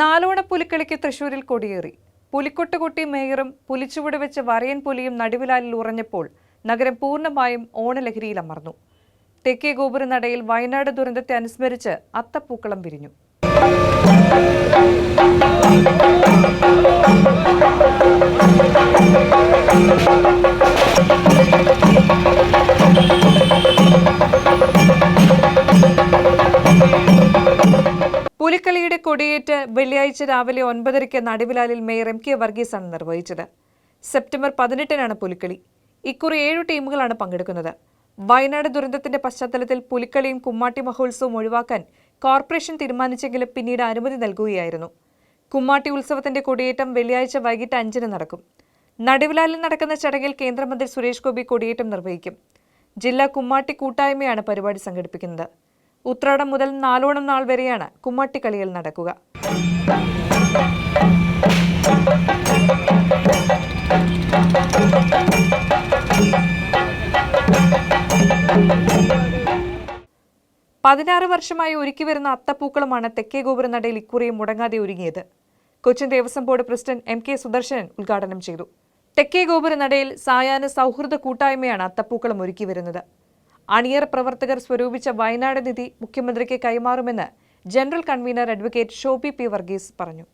നാലോണ പുലിക്കളിക്ക് തൃശൂരിൽ കൊടിയേറി. പുലിക്കൊട്ടുകുട്ടി മേയറും പുലിച്ചുവട് വെച്ച് വരയൻ പുലിയും നടുവിലാലിൽ ഉറഞ്ഞപ്പോൾ നഗരം പൂർണമായും ഓണലഹരിയിൽ അമർന്നു. തെക്കേ ഗോപുരനടയിൽ വയനാട് ദുരന്തത്തെ അനുസ്മരിച്ച് അത്തപ്പൂക്കളം വിരിഞ്ഞു. പുലിക്കളിയുടെ കൊടിയേറ്റ് വെള്ളിയാഴ്ച രാവിലെ ഒൻപതരയ്ക്ക് നടുവിലാലിൽ മേയർ എം കെ വർഗീസാണ് നിർവഹിച്ചത്. സെപ്റ്റംബർ പതിനെട്ടിനാണ് പുലിക്കളി. ഇക്കുറി ഏഴു ടീമുകളാണ് പങ്കെടുക്കുന്നത്. വയനാട് ദുരന്തത്തിന്റെ പശ്ചാത്തലത്തിൽ പുലിക്കളിയും കുമ്മാട്ടി മഹോത്സവവും ഒഴിവാക്കാൻ കോർപ്പറേഷൻ തീരുമാനിച്ചെങ്കിലും പിന്നീട് അനുമതി നൽകുകയായിരുന്നു. കുമ്മാട്ടി ഉത്സവത്തിന്റെ കൊടിയേറ്റം വെള്ളിയാഴ്ച വൈകിട്ട് അഞ്ചിന് നടക്കും. നടുവിലാലിൽ നടക്കുന്ന ചടങ്ങിൽ കേന്ദ്രമന്ത്രി സുരേഷ് ഗോപി കൊടിയേറ്റം നിർവഹിക്കും. ജില്ലാ കുമ്മാട്ടി കൂട്ടായ്മയാണ് പരിപാടി സംഘടിപ്പിക്കുന്നത്. ഉത്രാടം മുതൽ നാലോണം നാൾ വരെയാണ് കുമ്മാട്ടിക്കളികൾ നടക്കുക. പതിനാറ് വർഷമായി ഒരുക്കി വരുന്ന അത്തപ്പൂക്കളമാണ് തെക്കേ ഗോപുരനടയിൽ ഇക്കുറിയും മുടങ്ങാതെ ഒരുങ്ങിയത്. Cochin Devaswom board president M K Sudarshanan ഉദ്ഘാടനം ചെയ്തു. തെക്കേ ഗോപുരനടയിൽ സായാഹ്ന സൗഹൃദ കൂട്ടായ്മയാണ് അത്തപ്പൂക്കളം ഒരുക്കി വരുന്നത്. അണിയറ പ്രവർത്തകർ സ്വരൂപിച്ച വയനാട് നിധി മുഖ്യമന്ത്രിക്ക് കൈമാറുമെന്ന് general convener advocate Shobi P Varghese പറഞ്ഞു.